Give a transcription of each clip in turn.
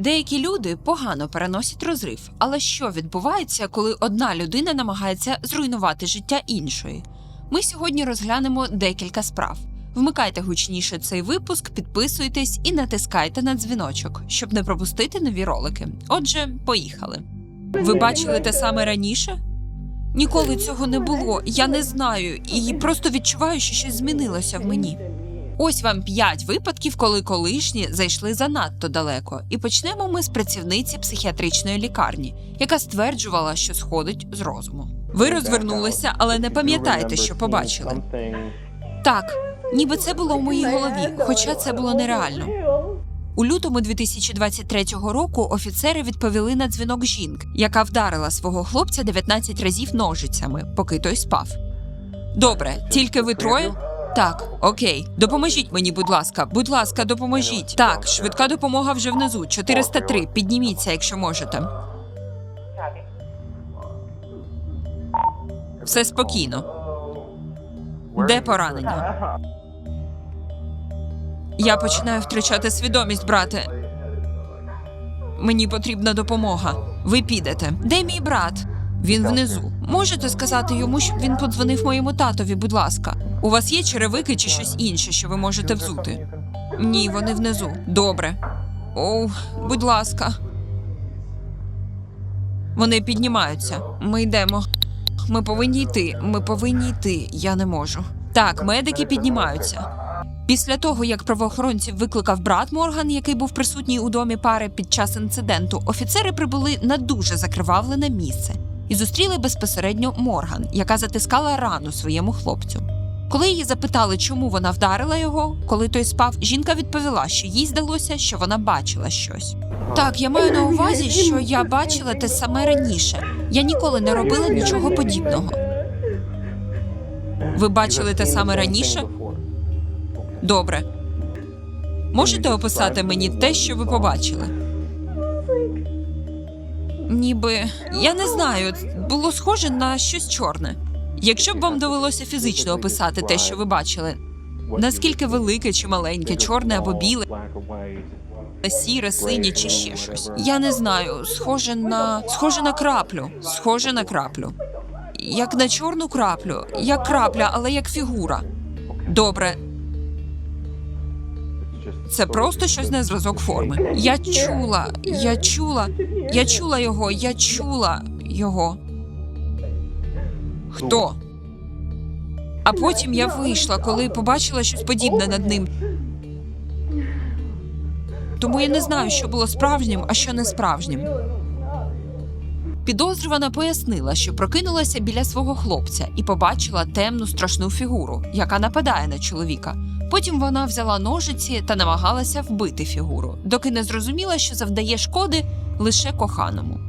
Деякі люди погано переносять розрив, але що відбувається, коли одна людина намагається зруйнувати життя іншої? Ми сьогодні розглянемо декілька справ. Вмикайте гучніше цей випуск, підписуйтесь і натискайте на дзвіночок, щоб не пропустити нові ролики. Отже, поїхали. Ви бачили те саме раніше? Ніколи цього не було. Я не знаю і просто відчуваю, що щось змінилося в мені. Ось вам п'ять випадків, коли колишні зайшли занадто далеко. І почнемо ми з працівниці психіатричної лікарні, яка стверджувала, що сходить з розуму. Ви розвернулися, але не пам'ятаєте, що побачили. Так, ніби це було в моїй голові, хоча це було нереально. У лютому 2023 року офіцери відповіли на дзвінок жінки, яка вдарила свого хлопця 19 разів ножицями, поки той спав. Добре, тільки ви троє? Так, окей. Допоможіть мені, будь ласка. Будь ласка, допоможіть. Так, швидка допомога вже внизу. 403. Підніміться, якщо можете. Все спокійно. Де поранення? Я починаю втрачати свідомість, брате. Мені потрібна допомога. Ви підете. Де мій брат? Він внизу. Можете сказати йому, щоб він подзвонив моєму татові, будь ласка. У вас є черевики чи щось інше, що ви можете взути? Ні, вони внизу. Добре. Оу, будь ласка. Вони піднімаються. Ми йдемо. Ми повинні йти. Ми повинні йти. Я не можу. Так, медики піднімаються. Після того, як правоохоронців викликав брат Морган, який був присутній у домі пари під час інциденту, офіцери прибули на дуже закривавлене місце і зустріли безпосередньо Морган, яка затискала рану своєму хлопцю. Коли її запитали, чому вона вдарила його, коли той спав, жінка відповіла, що їй здалося, що вона бачила щось. Так, я маю на увазі, що я бачила те саме раніше. Я ніколи не робила нічого подібного. Ви бачили те саме раніше? Добре. Можете описати мені те, що ви побачили? Ніби я не знаю, було схоже на щось чорне. Якщо б вам довелося фізично описати те, що ви бачили, наскільки велике чи маленьке, чорне або біле, сіре, синє чи ще щось. Я не знаю, схоже на схоже на краплю, схоже на краплю. Як на чорну краплю, як крапля, але як фігура. Добре, це просто щось на зразок форми. Я чула, я чула, я чула його, я чула його. Хто? А потім я вийшла, коли побачила щось подібне над ним. Тому я не знаю, що було справжнім, а що не справжнім. Підозрювана пояснила, що прокинулася біля свого хлопця і побачила темну страшну фігуру, яка нападає на чоловіка. Потім вона взяла ножиці та намагалася вбити фігуру, доки не зрозуміла, що завдає шкоди лише коханому.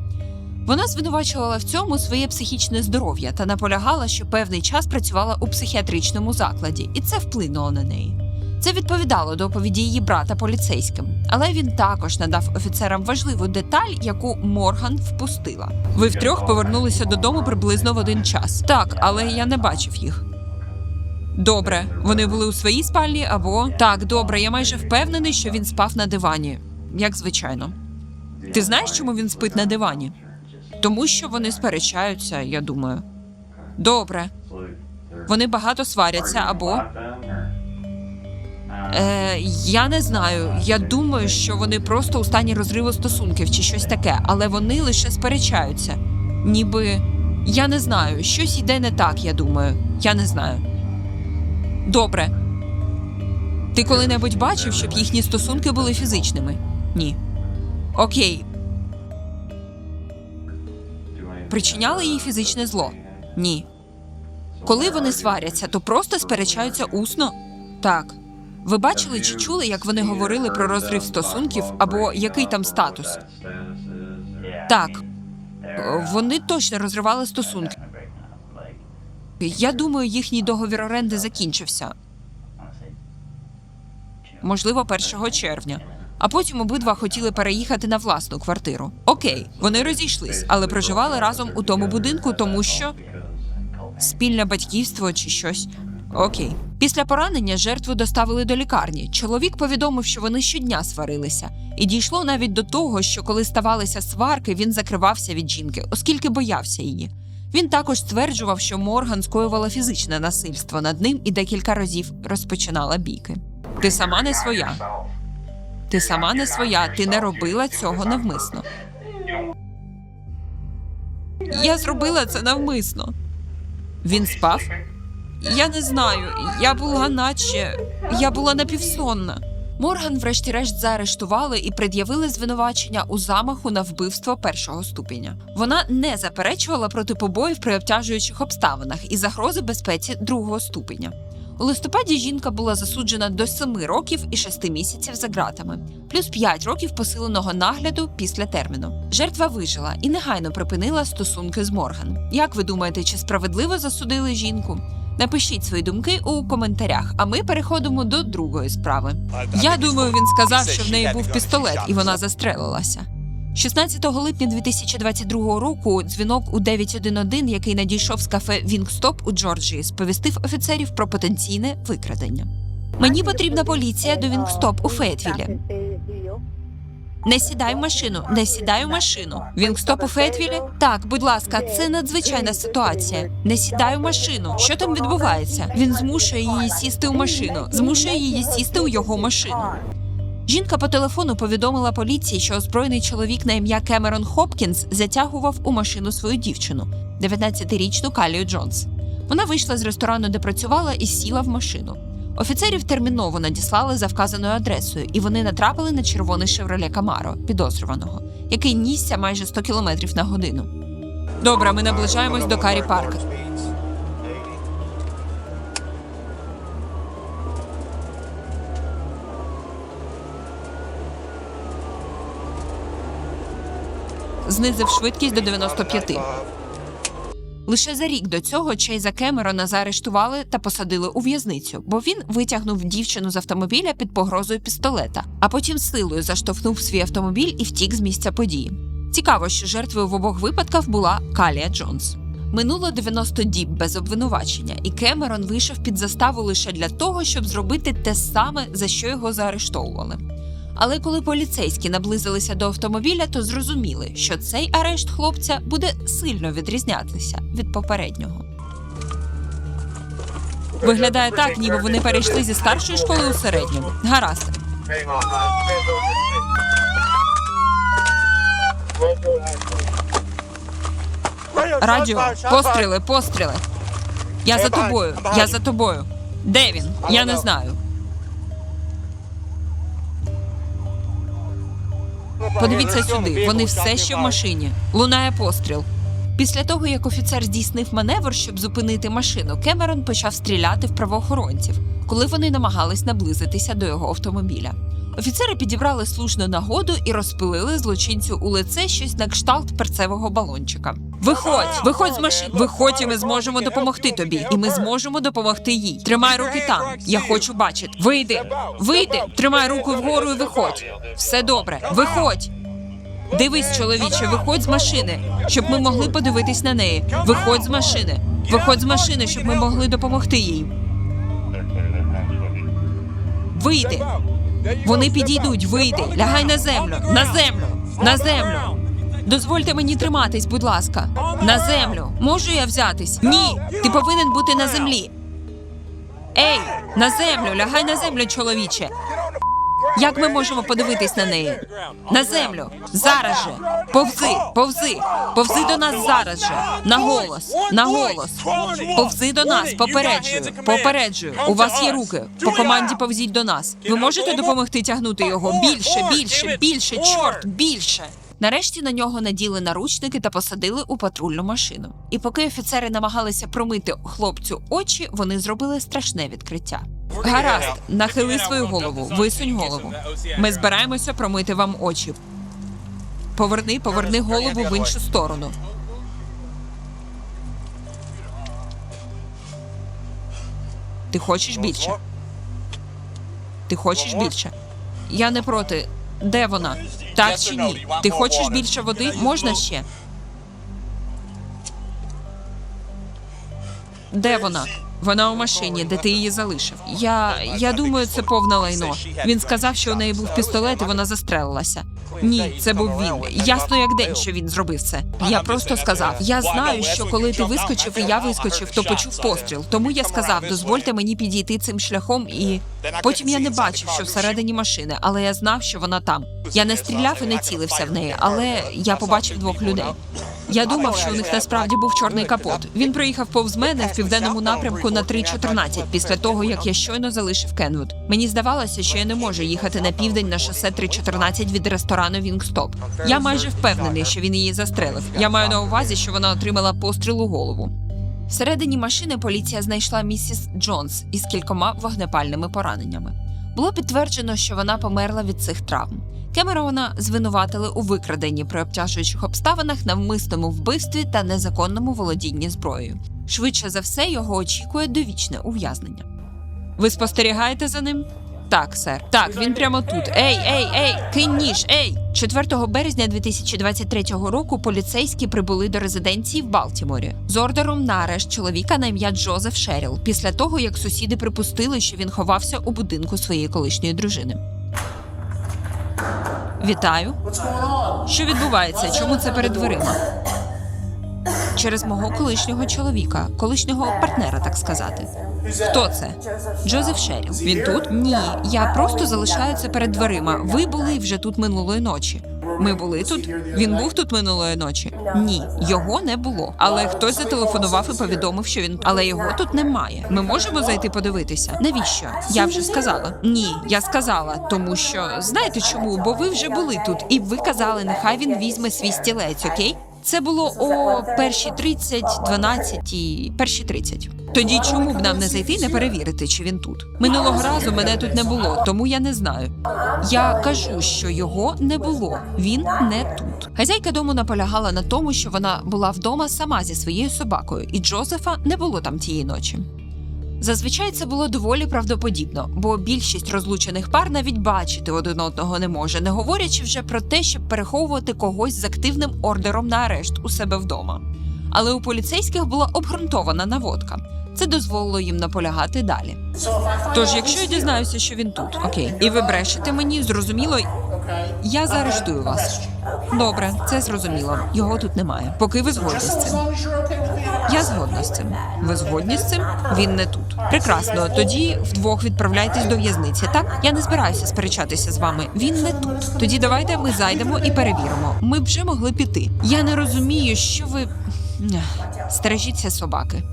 Вона звинувачувала в цьому своє психічне здоров'я та наполягала, що певний час працювала у психіатричному закладі, і це вплинуло на неї. Це відповідало доповіді її брата поліцейським, але він також надав офіцерам важливу деталь, яку Морган впустила. Ви втрьох повернулися додому приблизно в один час. Так, але я не бачив їх. Добре, вони були у своїй спальні або так, добре, я майже впевнений, що він спав на дивані, як звичайно. Ти знаєш, чому він спить на дивані? Тому що вони сперечаються, я думаю. Добре, вони багато сваряться або. Е, я не знаю. Я думаю, що вони просто у стані розриву стосунків чи щось таке, але вони лише сперечаються. Ніби я не знаю, щось йде не так, я думаю. Я не знаю. Добре. Ти коли-небудь бачив, щоб їхні стосунки були фізичними? Ні. Окей. Причиняли їй фізичне зло? Ні. Коли вони сваряться, то просто сперечаються усно? Так. Ви бачили чи чули, як вони говорили про розрив стосунків або який там статус? Так. Вони точно розривали стосунки. Я думаю, їхній договір оренди закінчився. Можливо, 1 червня. А потім обидва хотіли переїхати на власну квартиру. Окей, вони розійшлись, але проживали разом у тому будинку, тому що спільне батьківство чи щось. Окей. Після поранення жертву доставили до лікарні. Чоловік повідомив, що вони щодня сварилися, і дійшло навіть до того, що коли ставалися сварки, він закривався від жінки, оскільки боявся її. Він також стверджував, що Морган скоювала фізичне насильство над ним і декілька разів розпочинала бійки. Ти сама не своя. Ти сама не своя, ти не робила цього навмисно. Я зробила це навмисно. Він спав? Я не знаю. Я була наче. Я була напівсонна. Морган, врешті-решт, заарештували і пред'явили звинувачення у замаху на вбивство першого ступеня. Вона не заперечувала проти побоїв при обтяжуючих обставинах і загрози безпеці другого ступеня. У листопаді жінка була засуджена до 7 років і 6 місяців за ґратами, плюс 5 років посиленого нагляду після терміну. Жертва вижила і негайно припинила стосунки з Морган. Як ви думаєте, чи справедливо засудили жінку? Напишіть свої думки у коментарях, а ми переходимо до другої справи. Я думаю, він сказав, що в неї був пістолет, і вона застрелилася. 16 липня 2022 року дзвінок у 911, який надійшов з кафе Вінгстоп у Джорджії, сповістив офіцерів про потенційне викрадення. Мені потрібна поліція до Вінгстоп у Феєтвілі. Не сідай в машину, не сідай в машину. Вінгстоп у Феєтвілі? Так, будь ласка, це надзвичайна ситуація. Не сідай в машину. Що там відбувається? Він змушує її сісти у машину, змушує її сісти у його машину. Жінка по телефону повідомила поліції, що озброєний чоловік на ім'я Кемерон Хопкінс затягував у машину свою дівчину, 19-річну Калію Джонс. Вона вийшла з ресторану, де працювала, і сіла в машину. Офіцерів терміново надіслали за вказаною адресою, і вони натрапили на червоний шевроле Камаро, підозрюваного, який нісся майже 100 км на годину. Добре, ми наближаємось до Карі Парка. Знизив швидкість до 95. Лише за рік до цього Чейза Кемерона заарештували та посадили у в'язницю, бо він витягнув дівчину з автомобіля під погрозою пістолета, а потім силою заштовхнув свій автомобіль і втік з місця події. Цікаво, що жертвою в обох випадках була Калія Джонс. Минуло 90 діб без обвинувачення, і Кемерон вийшов під заставу лише для того, щоб зробити те саме, за що його заарештовували. Але коли поліцейські наблизилися до автомобіля, то зрозуміли, що цей арешт хлопця буде сильно відрізнятися від попереднього. Виглядає так, ніби вони перейшли зі старшої школи у середню. Гаразд. Радіо, постріли, постріли. Я за тобою, я за тобою. Де він? Я не знаю. Подивіться сюди, вони все ще в машині. Лунає постріл. Після того, як офіцер здійснив маневр, щоб зупинити машину, Кемерон почав стріляти в правоохоронців, коли вони намагались наблизитися до його автомобіля. Офіцери підібрали слушну нагоду і розпилили злочинцю у лице щось на кшталт перцевого балончика. Виходь, виходь з машини. Виходь, і ми зможемо допомогти тобі, і ми зможемо допомогти їй. Тримай руки там. Я хочу бачити. Вийди, вийди, тримай руку вгору і виходь. Все добре, виходь. Дивись, чоловіче, виходь з машини, щоб ми могли подивитись на неї. Виходь з машини. Виходь з машини, щоб ми могли допомогти їй. Вийди. Вони підійдуть, вийди, лягай на землю, на землю, на землю. Дозвольте мені триматись, будь ласка. На землю. Можу я взятись? Ні. Ти повинен бути на землі. Ей, на землю, лягай на землю, чоловіче. Як ми можемо подивитись на неї? На землю. Зараз же. Повзи, повзи, повзи до нас зараз же. На голос, на голос. Повзи до нас, попереджую, попереджую. У вас є руки. По команді повзіть до нас. Ви можете допомогти тягнути його більше, більше, більше, чорт, більше. Нарешті на нього наділи наручники та посадили у патрульну машину. І поки офіцери намагалися промити хлопцю очі, вони зробили страшне відкриття. Гаразд, нахили свою голову, висунь голову. Ми збираємося промити вам очі. Поверни, поверни голову в іншу сторону. Ти хочеш більше? Ти хочеш більше? Я не проти. Де вона? Так чи ні? Ти хочеш більше води? Можна ще? Де вона? Вона у машині, де ти її залишив. Я я думаю, це повне лайно. Він сказав, що у неї був пістолет, і вона застрелилася. Ні, це був він. Ясно, як день, що він зробив це. Я просто сказав: я знаю, що коли ти вискочив і я вискочив, то почув постріл. Тому я сказав, дозвольте мені підійти цим шляхом, і потім я не бачив, що всередині машини, але я знав, що вона там. Я не стріляв і не цілився в неї, але я побачив двох людей. Я думав, що у них насправді був чорний капот. Він проїхав повз мене в південному напрямку на 3.14 після того, як я щойно залишив Кенвуд. Мені здавалося, що я не можу їхати на південь на шосе 3.14 від ресторану Вінгстоп. Я майже впевнений, що він її застрелив. Я маю на увазі, що вона отримала постріл у голову. Всередині машини поліція знайшла місіс Джонс із кількома вогнепальними пораненнями. Було підтверджено, що вона померла від цих травм. Кемерона звинуватили у викраденні при обтяжуючих обставинах, навмисному вбивстві та незаконному володінні зброєю. Швидше за все, його очікує довічне ув'язнення. Ви спостерігаєте за ним? Так, сер. Так, він прямо тут. Ей, ей, ей, кинь ніж, ей! 4 березня 2023 року поліцейські прибули до резиденції в Балтіморі з ордером на арешт чоловіка на ім'я Джозеф Шеріл після того, як сусіди припустили, що він ховався у будинку своєї колишньої дружини. Вітаю. Що відбувається? Чому це перед дверима? Через мого колишнього чоловіка, колишнього партнера, так сказати. Хто це? Джозеф Шеріл. Він тут? Ні, я просто залишаю це перед дверима. Ви були вже тут минулої ночі. Ми були тут. Він був тут минулої ночі. Ні, його не було. Але хтось зателефонував і повідомив, що він. Але його тут немає. Ми можемо зайти подивитися. Навіщо? Я вже сказала. Ні, я сказала, тому що знаєте чому? Бо ви вже були тут, і ви казали, нехай він візьме свій стілець, окей? Це було о перші 30, 12 і першій 30. Тоді чому б нам не зайти не перевірити, чи він тут? Минулого разу мене тут не було, тому я не знаю. Я кажу, що його не було. Він не тут. Хазяйка дому наполягала на тому, що вона була вдома сама зі своєю собакою, і Джозефа не було там тієї ночі. Зазвичай це було доволі правдоподібно, бо більшість розлучених пар навіть бачити один одного не може, не говорячи вже про те, щоб переховувати когось з активним ордером на арешт у себе вдома. Але у поліцейських була обґрунтована наводка. Це дозволило їм наполягати далі. Тож, якщо я дізнаюся, що він тут, окей, і ви брешете мені, зрозуміло, я заарештую вас. Добре, це зрозуміло. Його тут немає. Поки ви згодні з цим. Я згодна з цим. Ви згодні з цим? Він не тут. Прекрасно. Тоді вдвох відправляйтесь до в'язниці. Так я не збираюся сперечатися з вами. Він не тут. Тоді давайте ми зайдемо і перевіримо. Ми вже могли піти. Я не розумію, що ви стережіться собаки.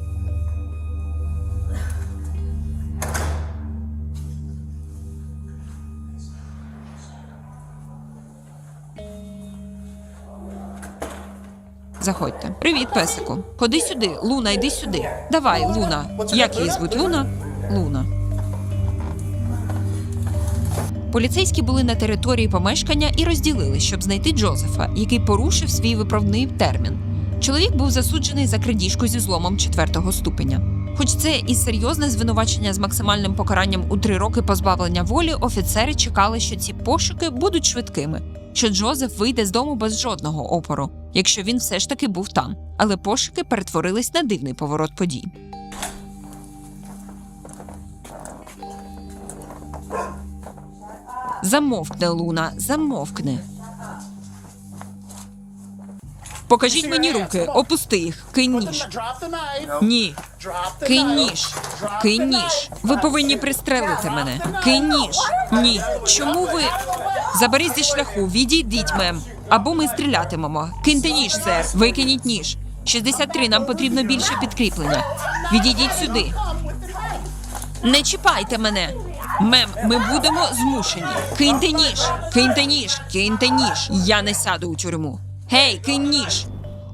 Заходьте. Привіт, песику. Ходи сюди. Луна, йди сюди. Давай, Луна. Як її звуть? Луна? Луна. Поліцейські були на території помешкання і розділили, щоб знайти Джозефа, який порушив свій виправний термін. Чоловік був засуджений за крадіжку зі зломом четвертого ступеня. Хоч це і серйозне звинувачення з максимальним покаранням у три роки позбавлення волі, офіцери чекали, що ці пошуки будуть швидкими, що Джозеф вийде з дому без жодного опору, якщо він все ж таки був там. Але пошуки перетворились на дивний поворот подій. Замовкне, Луна, замовкне. Покажіть мені руки, опусти їх, кинь ніж. Ні, кинь ніж, кинь ніж. Ви повинні пристрелити мене. Кинь ніж. Ні. Чому ви? Заберіть зі шляху, відійдіть, мем. Або ми стрілятимемо. Киньте ніж, сер. Викиніть ніж. 63, нам потрібно більше підкріплення. Відійдіть сюди. Не чіпайте мене. Мем, ми будемо змушені. Киньте ніж, киньте ніж, киньте ніж. Я не сяду у тюрму. Гей, кинь ніж.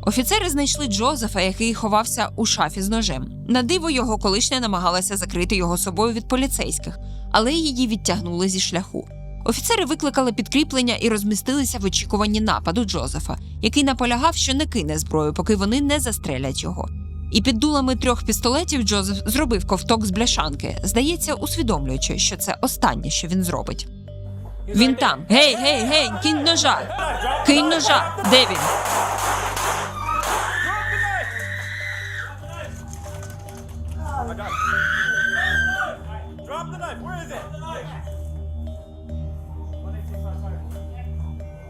Офіцери знайшли Джозефа, який ховався у шафі з ножем. На диво його колишня намагалася закрити його собою від поліцейських, але її відтягнули зі шляху. Офіцери викликали підкріплення і розмістилися в очікуванні нападу Джозефа, який наполягав, що не кине зброю, поки вони не застрелять його. І під дулами трьох пістолетів Джозеф зробив ковток з бляшанки, здається, усвідомлюючи, що це останнє, що він зробить. Він там. Гей, гей, гей, кинь ножа! Кинь ножа! Де він?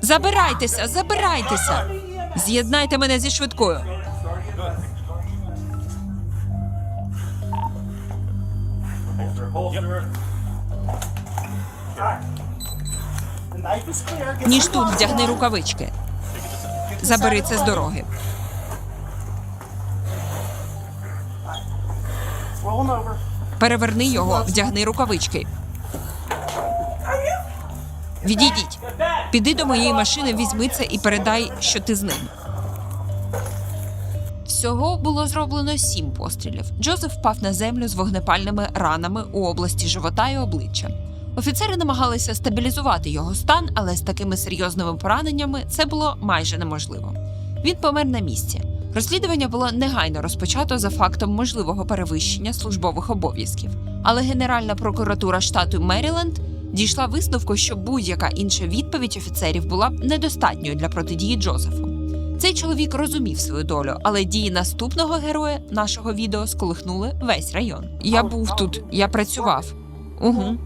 Забирайтеся, забирайтеся. З'єднайте мене зі швидкою. Ніж тут вдягни рукавички. Забери це з дороги. Переверни його, вдягни рукавички. Відійдіть. Піди до моєї машини, візьми це і передай, що ти з ним. Всього було зроблено сім пострілів. Джозеф впав на землю з вогнепальними ранами у області живота і обличчя. Офіцери намагалися стабілізувати його стан, але з такими серйозними пораненнями це було майже неможливо. Він помер на місці. Розслідування було негайно розпочато за фактом можливого перевищення службових обов'язків. Але Генеральна прокуратура штату Меріленд дійшла висновку, що будь-яка інша відповідь офіцерів була б недостатньою для протидії Джозефу. Цей чоловік розумів свою долю, але дії наступного героя нашого відео сколихнули весь район. Я був тут, я працював. Угу.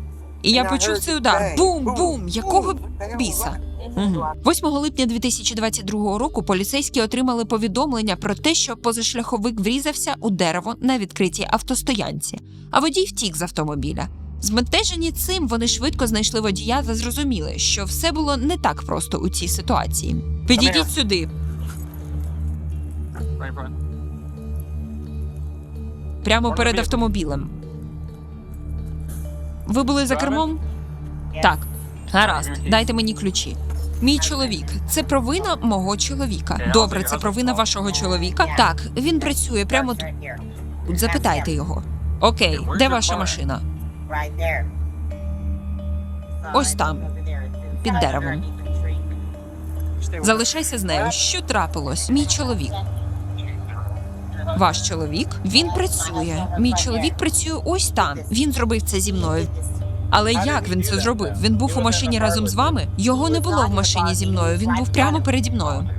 І я почув цей удар. Бум-бум! Якого біса? Угу. 8 липня 2022 року поліцейські отримали повідомлення про те, що позашляховик врізався у дерево на відкритій автостоянці, а водій втік з автомобіля. Збентежені цим вони швидко знайшли водія та зрозуміли, що все було не так просто у цій ситуації. Підійдіть сюди. Прямо перед автомобілем. Ви були за кермом? Так. Гаразд, дайте мені ключі. Мій чоловік, це провина мого чоловіка. Добре, це провина вашого чоловіка. Так, він працює прямо тут. Запитайте його. Окей, де ваша машина? Ось там, під деревом. Залишайся з нею. Що трапилось? Мій чоловік. Ваш чоловік? Він працює. Мій чоловік працює ось там. Він зробив це зі мною. Але як він це зробив? Він був у машині разом з вами? Його не було в машині зі мною. Він був прямо переді мною.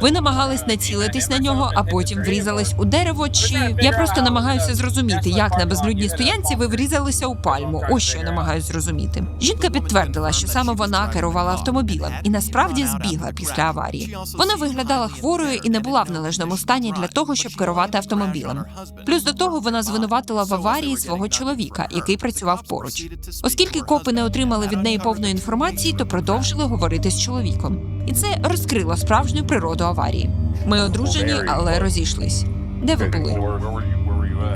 Ви намагались націлитись на нього, а потім врізались у дерево. Чи я просто намагаюся зрозуміти, як на безлюдній стоянці ви врізалися у пальму? Ось що намагаюся зрозуміти. Жінка підтвердила, що саме вона керувала автомобілем і насправді збігла після аварії. Вона виглядала хворою і не була в належному стані для того, щоб керувати автомобілем. Плюс до того вона звинуватила в аварії свого чоловіка, який працював поруч. Оскільки копи не отримали від неї повної інформації, то продовжили говорити з чоловіком. І це розкрило справжню природу аварії. Ми одружені, але розійшлись. Де ви були?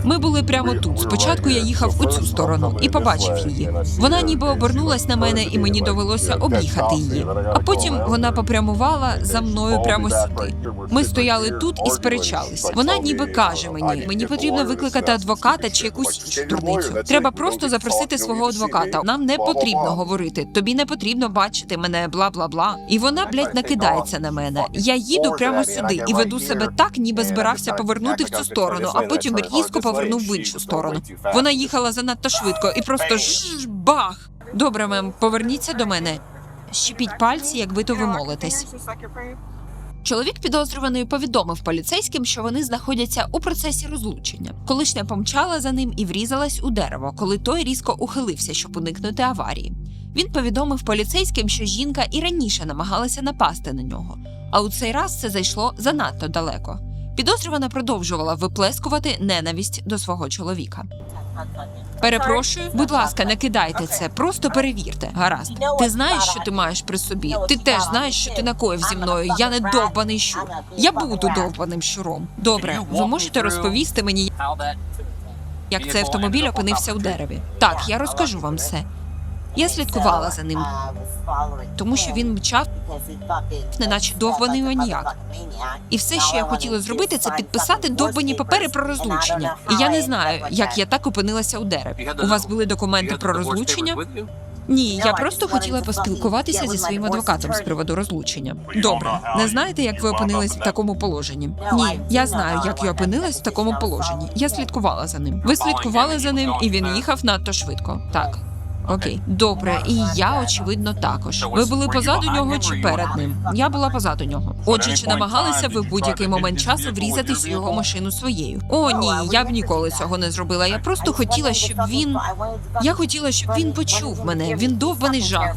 Ми були прямо тут. Спочатку я їхав у цю сторону і побачив її. Вона ніби обернулась на мене, і мені довелося об'їхати її. А потім вона попрямувала за мною прямо сюди. Ми стояли тут і сперечались. Вона ніби каже мені: мені потрібно викликати адвоката чи якусь іншу дурницю. Треба просто запросити свого адвоката. Нам не потрібно говорити. Тобі не потрібно бачити мене, бла бла бла. І вона, блядь, накидається на мене. Я їду прямо сюди і веду себе так, ніби збирався повернути в цю сторону, а потім різко повернув в іншу сторону. Вона їхала занадто швидко і просто ж бах. Добре, мем, поверніться до мене. Щепіть пальці, як ви то ви молитесь. Чоловік підозрюваний повідомив поліцейським, що вони знаходяться у процесі розлучення. Колишня помчала за ним і врізалась у дерево, коли той різко ухилився, щоб уникнути аварії. Він повідомив поліцейським, що жінка і раніше намагалася напасти на нього, а у цей раз це зайшло занадто далеко. Підозрювана продовжувала виплескувати ненависть до свого чоловіка. Перепрошую, будь ласка, не кидайте це, просто перевірте. Гаразд. Ти знаєш, що ти маєш при собі. Ти теж знаєш, що ти накоїв зі мною. Я не довбаний щур. Я буду довбаним щуром. Добре, ви можете розповісти мені, як цей автомобіль опинився у дереві? Так, я розкажу вам все. Я слідкувала за ним, тому що він мчав, неначе довбаний маніяк. І все, що я хотіла зробити, це підписати довбані папери про розлучення. І я не знаю, як я так опинилася у дереві. У вас були документи про розлучення? Ні, я просто хотіла поспілкуватися зі своїм адвокатом з приводу розлучення. Добре, не знаєте, як ви опинились в такому положенні? Ні, я знаю, як я опинилась в такому положенні. Я слідкувала за ним. Ви слідкували за ним, і він їхав надто швидко. Так. Окей, добре, і я очевидно також. Ви були позаду нього чи перед ним? Я була позаду нього. Отже, чи намагалися ви в будь-який момент часу врізатись у його машину своєю? О, ні, я б ніколи цього не зробила. Я просто хотіла, щоб він. Я хотіла, щоб він почув мене. Він довбаний жах.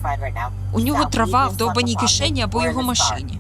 У нього трава в довбаній кишені або його машині.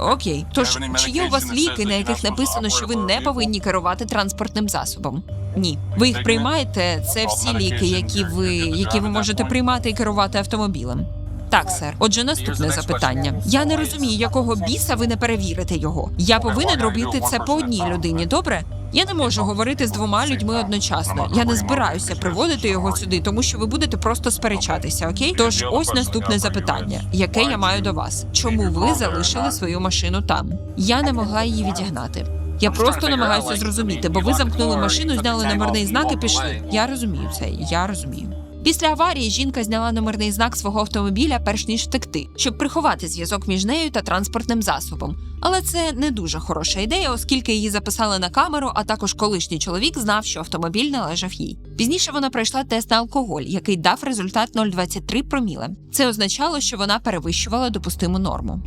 Окей, тож чи є у вас ліки, на яких написано, що ви не повинні керувати транспортним засобом? Ні, ви їх приймаєте. Це всі ліки, які ви які ви можете приймати і керувати автомобілем. Так, сер. Отже, наступне запитання. Я не розумію, якого біса ви не перевірите його. Я повинен робити це по одній людині. Добре? Я не можу говорити з двома людьми одночасно. Я не збираюся приводити його сюди, тому що ви будете просто сперечатися. Окей? Тож ось наступне запитання, яке я маю до вас. Чому ви залишили свою машину там? Я не могла її відігнати. Я просто намагаюся зрозуміти, бо ви замкнули машину, зняли номерний знак і пішли. Я розумію це. Я розумію. Після аварії жінка зняла номерний знак свого автомобіля, перш ніж втекти, щоб приховати зв'язок між нею та транспортним засобом. Але це не дуже хороша ідея, оскільки її записали на камеру, а також колишній чоловік знав, що автомобіль належав їй. Пізніше вона пройшла тест на алкоголь, який дав результат 0,23 проміле. Це означало, що вона перевищувала допустиму норму.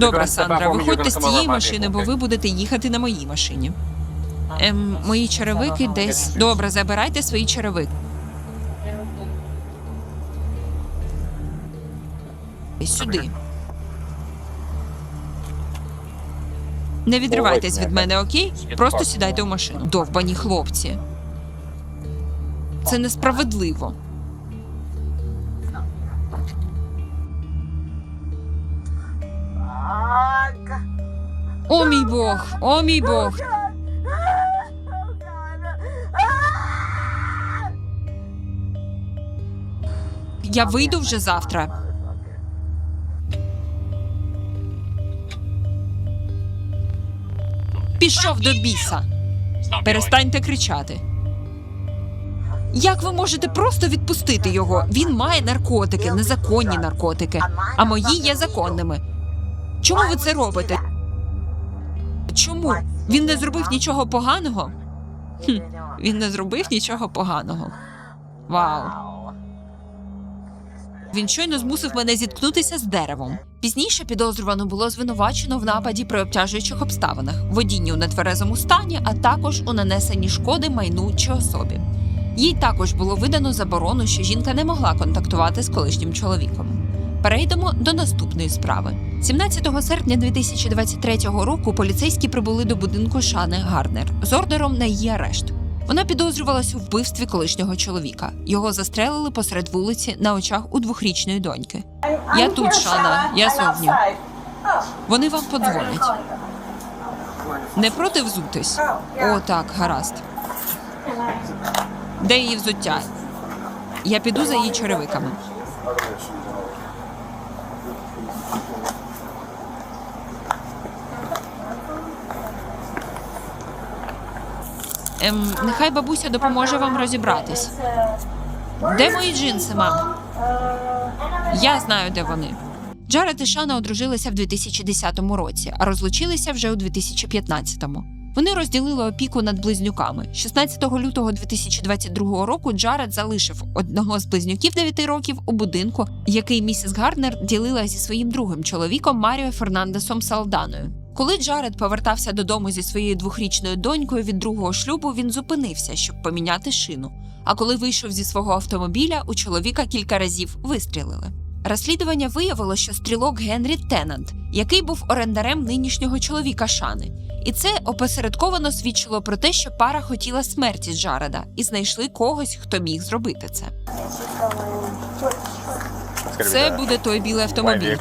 Добре, Сандра, виходьте з цієї машини, бо ви будете їхати на моїй машині. Ем, мої черевики десь. Добре, забирайте свої черевики. Сюди. Не відривайтесь від мене, окей? Просто сідайте в машину. Довбані хлопці. Це несправедливо. О мій Бог! О мій Бог! Я вийду вже завтра. Пішов до біса. Перестаньте кричати. Як ви можете просто відпустити його? Він має наркотики, незаконні наркотики, а мої є законними. Чому ви це робите? Чому? Він не зробив нічого поганого? Хм, він не зробив нічого поганого. Вау. Він щойно змусив мене зіткнутися з деревом. Пізніше підозрювану було звинувачено в нападі при обтяжуючих обставинах, водінні у нетверезому стані, а також у нанесенні шкоди майну чи особі. Їй також було видано заборону, що жінка не могла контактувати з колишнім чоловіком. Перейдемо до наступної справи. 17 серпня 2023 року поліцейські прибули до будинку Шани Гарнер з ордером на її арешт. Вона підозрювалася у вбивстві колишнього чоловіка. Його застрелили посеред вулиці на очах у двохрічної доньки. Я тут, Шана, я зовні. Вони вам подзвонять. Не проти взутись? О, так, гаразд. Де її взуття? Я піду за її черевиками. Ем, нехай бабуся допоможе вам розібратись. Де мої джинси, мам? Я знаю, де вони. Джаред і Шана одружилися в 2010 році, а розлучилися вже у 2015-му. Вони розділили опіку над близнюками. 16 лютого 2022 року Джаред залишив одного з близнюків 9 років у будинку, який місіс Гарднер ділила зі своїм другим чоловіком Маріо Фернандесом Салданою. Коли Джаред повертався додому зі своєю двохрічною донькою від другого шлюбу, він зупинився, щоб поміняти шину. А коли вийшов зі свого автомобіля, у чоловіка кілька разів вистрілили. Розслідування виявило, що стрілок Генрі Теннант, який був орендарем нинішнього чоловіка Шани, і це опосередковано свідчило про те, що пара хотіла смерті Джареда і знайшли когось, хто міг зробити це. Це буде той білий автомобіль.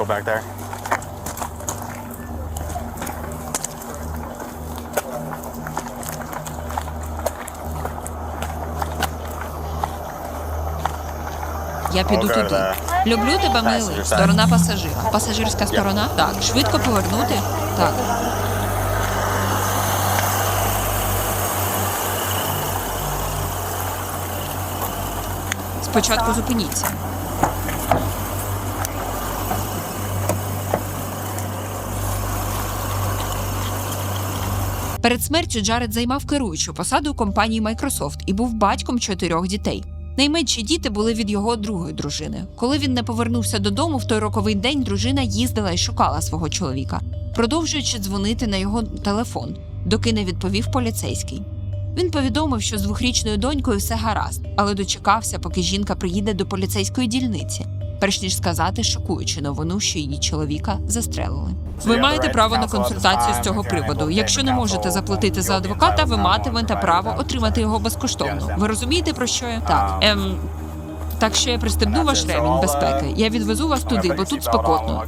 Я піду туди. Люблю тебе, милий. Сторона пасажира. Пасажирська сторона? Так. Швидко повернути? Так. Спочатку зупиніться. Перед смертю Джаред займав керуючу посаду у компанії Microsoft і був батьком чотирьох дітей. Найменші діти були від його другої дружини. Коли він не повернувся додому в той роковий день, дружина їздила і шукала свого чоловіка, продовжуючи дзвонити на його телефон, доки не відповів поліцейський. Він повідомив, що з двохрічною донькою все гаразд, але дочекався, поки жінка приїде до поліцейської дільниці, перш ніж сказати шокуючу новину, що її чоловіка застрелили. Ви маєте право на консультацію з цього приводу. Якщо не можете заплатити за адвоката, ви матимете право отримати його безкоштовно. Ви розумієте про що я? Так. Ем, так що я пристебну ваш ремінь безпеки. Я відвезу вас туди, бо тут спекотно.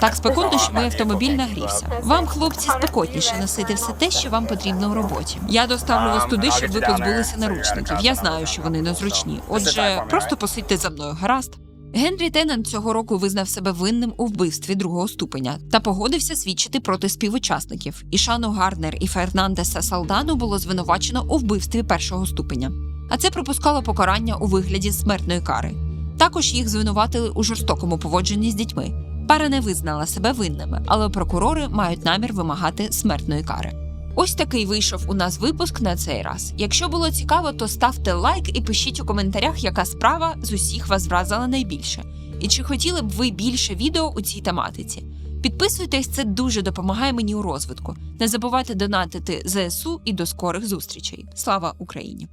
Так спекотно, що мій автомобіль нагрівся. Вам, хлопці, спекотніше носити все те, що вам потрібно в роботі. Я доставлю вас туди, щоб ви позбулися наручників. Я знаю, що вони незручні. Отже, просто посидьте за мною, гаразд. Генрі Теннант цього року визнав себе винним у вбивстві другого ступеня та погодився свідчити проти співучасників. Ішану Гарнер і Фернандеса Салдану було звинувачено у вбивстві першого ступеня. А це припускало покарання у вигляді смертної кари. Також їх звинуватили у жорстокому поводженні з дітьми. Пара не визнала себе винними, але прокурори мають намір вимагати смертної кари. Ось такий вийшов у нас випуск на цей раз. Якщо було цікаво, то ставте лайк і пишіть у коментарях, яка справа з усіх вас вразила найбільше. І чи хотіли б ви більше відео у цій тематиці? Підписуйтесь, це дуже допомагає мені у розвитку. Не забувайте донатити ЗСУ і до скорих зустрічей. Слава Україні!